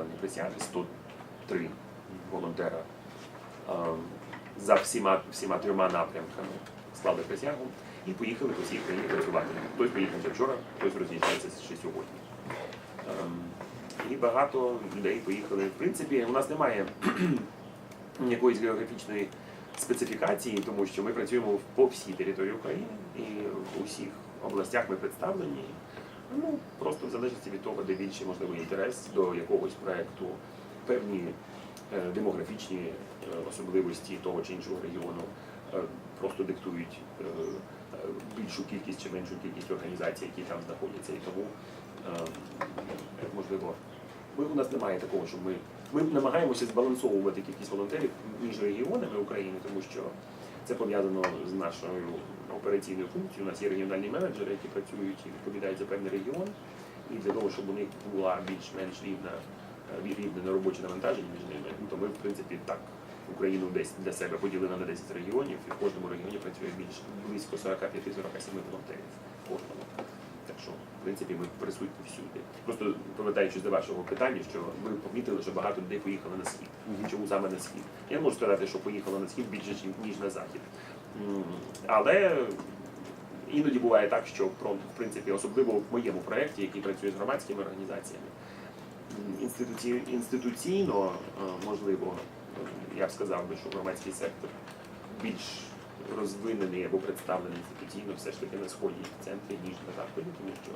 складені присяги, 103 волонтера ем, за всіма, всіма трьома напрямками склали присягу і поїхали по всій країні працювати. Хтось поїхав вчора, хтось роз'їжджається ще сьогодні. Ем, І багато людей поїхали. В принципі, у нас немає якоїсь географічної специфікації, тому що ми працюємо по всій території України і в усіх областях ми представлені. Ну, просто в залежності від того, де більше можливо інтерес до якогось проекту, певні е, демографічні е, особливості того чи іншого регіону е, просто диктують більшу кількість чи меншу кількість організацій, які там знаходяться. І тому можливо, ми, у нас немає такого, що ми, ми намагаємося збалансовувати кількість волонтерів між регіонами України, тому що це пов'язано з нашою операційною функцією. У нас є регіональні менеджери, які працюють і відповідають за певний регіон. І для того, щоб у них була більш-менш рівна е, рівне робоче навантаження між ними, то ми, в принципі, так Україну десь для себе поділили на 10 регіонів, і в кожному регіоні працює більш близько 45-47 волонтерів. Кожному. Що, в принципі, ми присутні всюди. Просто повертаючись до вашого питання, що ви помітили, що багато людей поїхали на схід. Чому саме на схід? Я можу сказати, що поїхали на схід більше, ніж- на захід. Але іноді буває так, що в принципі, особливо в моєму проєкті, який працює з громадськими організаціями, інституційно е, можливо, е, я б сказав би, що громадський сектор більш розвинений або представлений інституційно все ж таки на сході в центрі, ніж на заході, тому що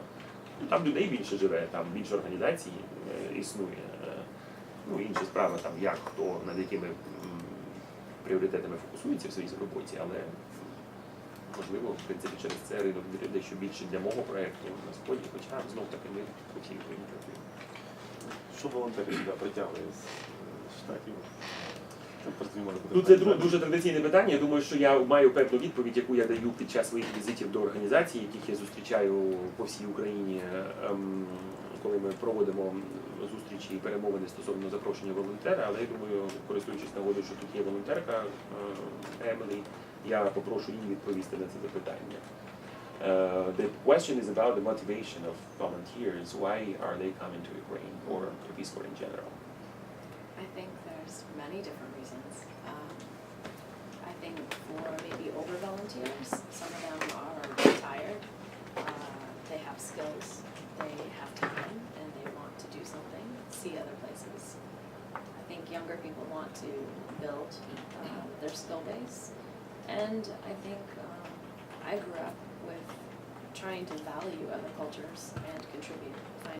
там людей більше живе, там більше організацій е, існує. Е, Ну, інша справа, там як хто над якими пріоритетами фокусується в своїй роботі, але можливо, в принципі, через це ринок дещо більше для мого проєкту на сході, хоча знов таки ми всій працюємо. Що волонтери сюди притягує з е, штатів? Ну, це дуже традиційне питання. Я думаю, що я маю певну відповідь, яку я даю під час своїх візитів до організацій, яких я зустрічаю по всій Україні, ем, коли ми проводимо зустрічі і перемовини стосовно запрошення волонтера. Але я думаю, користуючись нагодою, що тут є волонтерка е, Емілі, я попрошу її відповісти на це запитання. Uh, the question is about the motivation of volunteers. Why are they coming to Ukraine or to Peace Corps in general? I think there's many different reasons. Um, I think for maybe older volunteers, some of them are retired. Uh, they have skills, they have time, and they want to do something, see other places. I think younger people want to build uh, their skill base. And I think um, I grew up with trying to value other cultures and contribute.